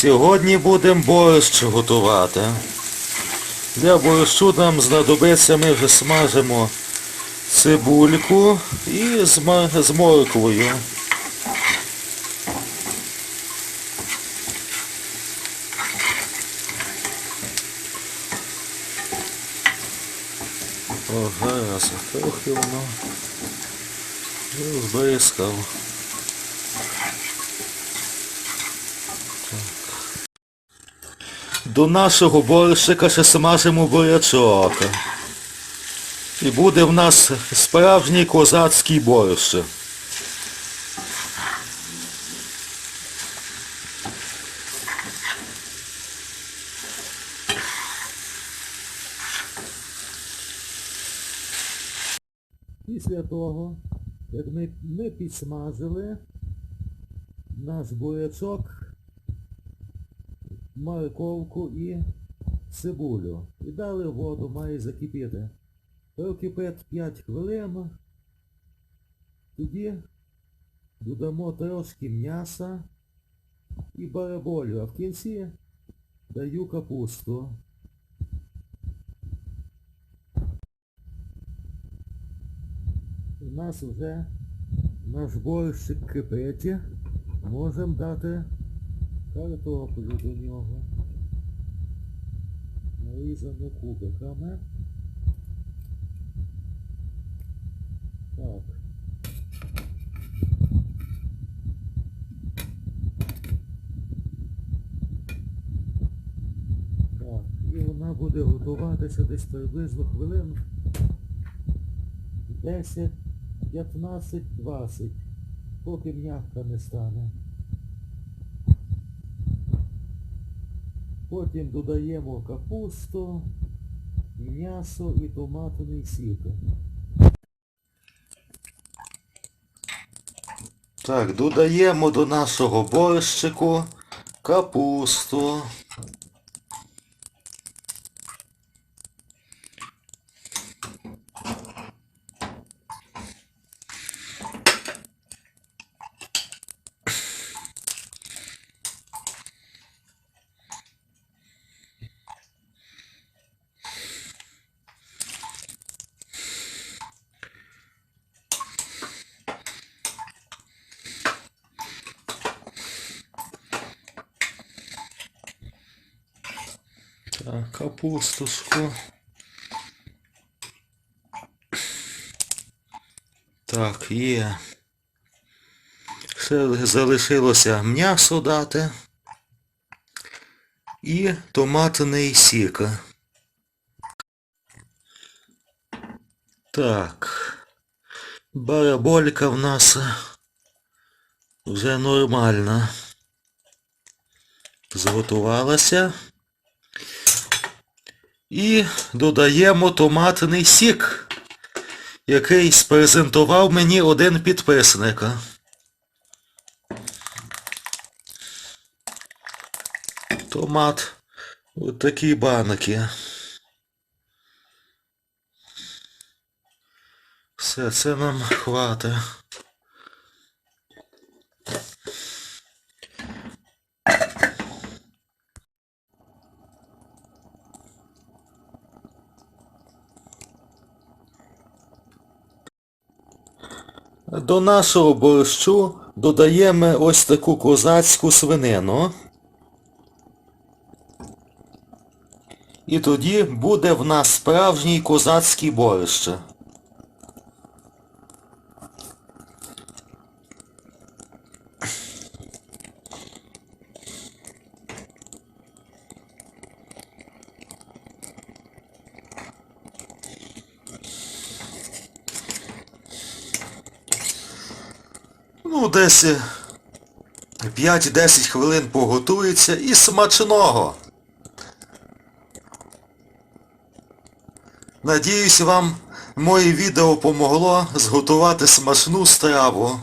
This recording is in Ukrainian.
Сьогодні будемо борщ готувати. Для борщу нам знадобиться, ми вже смажимо цибульку і з, морквою. О, зараз трохи воно розбризкав. До нашого борщика ще смажимо бурячок. І буде в нас справжній козацький борщ. Після того, як ми, ми підсмажили наш бурячок, морковку і цибулю. І дали воду, має закипіти. Прокипить 5 хвилин. Тоді додамо трошки м'яса і бараболю, а в кінці даю капусту. У нас вже наш борщик кипить. Можемо дати до нього. Нарізану кубиками. Так. Так, і вона буде готуватися десь приблизно хвилин 10, 15, 20, поки м'яка не стане. Потім додаємо капусту, м'ясо і томатний сік. Так, додаємо до нашого борщику капусту. Так, капустушку. Так, є. Ще залишилося м'ясо дати. І томатний сік. Так. Бараболька в нас вже нормальна. Зготувалася. І додаємо томатний сік, який спрезентував мені один підписник. Томат от такі банки. Все, це нам хватить. До нашого борщу додаємо ось таку козацьку свинину. І тоді буде в нас справжній козацький борщ. Ну, десь е, 5-10 хвилин поготується і смачного. Надіюсь, вам моє відео помогло зготувати смачну страву.